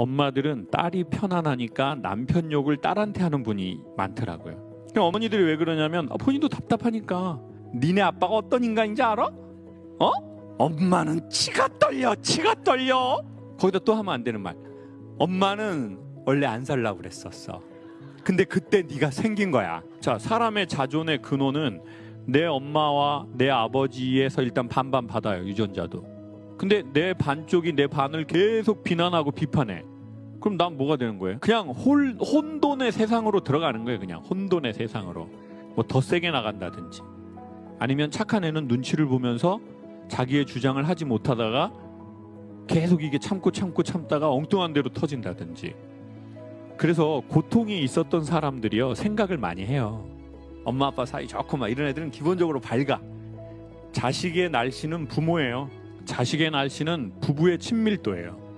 엄마들은 딸이 편안하니까 남편 욕을 딸한테 하는 분이 많더라고요. 어머니들이 왜 그러냐면 아, 본인도 답답하니까 니네 아빠가 어떤 인간인지 알아? 어? 엄마는 치가 떨려, 치가 떨려. 거기다 또 하면 안 되는 말. 엄마는 원래 안 살라고 그랬었어. 근데 그때 네가 생긴 거야. 자, 사람의 자존의 근원은 내 엄마와 내 아버지에서 일단 반반 받아요. 유전자도. 근데 내 반쪽이 내 반을 계속 비난하고 비판해. 그럼 난 뭐가 되는 거예요? 그냥 홀, 혼돈의 세상으로 들어가는 거예요. 그냥 혼돈의 세상으로. 뭐 더 세게 나간다든지. 아니면 착한 애는 눈치를 보면서 자기의 주장을 하지 못하다가 계속 이게 참고 참고 참다가 엉뚱한 대로 터진다든지. 그래서 고통이 있었던 사람들이요 생각을 많이 해요. 엄마 아빠 사이 좋고 막 이런 애들은 기본적으로 밝아. 자식의 날씨는 부모예요. 자식의 날씨는 부부의 친밀도예요.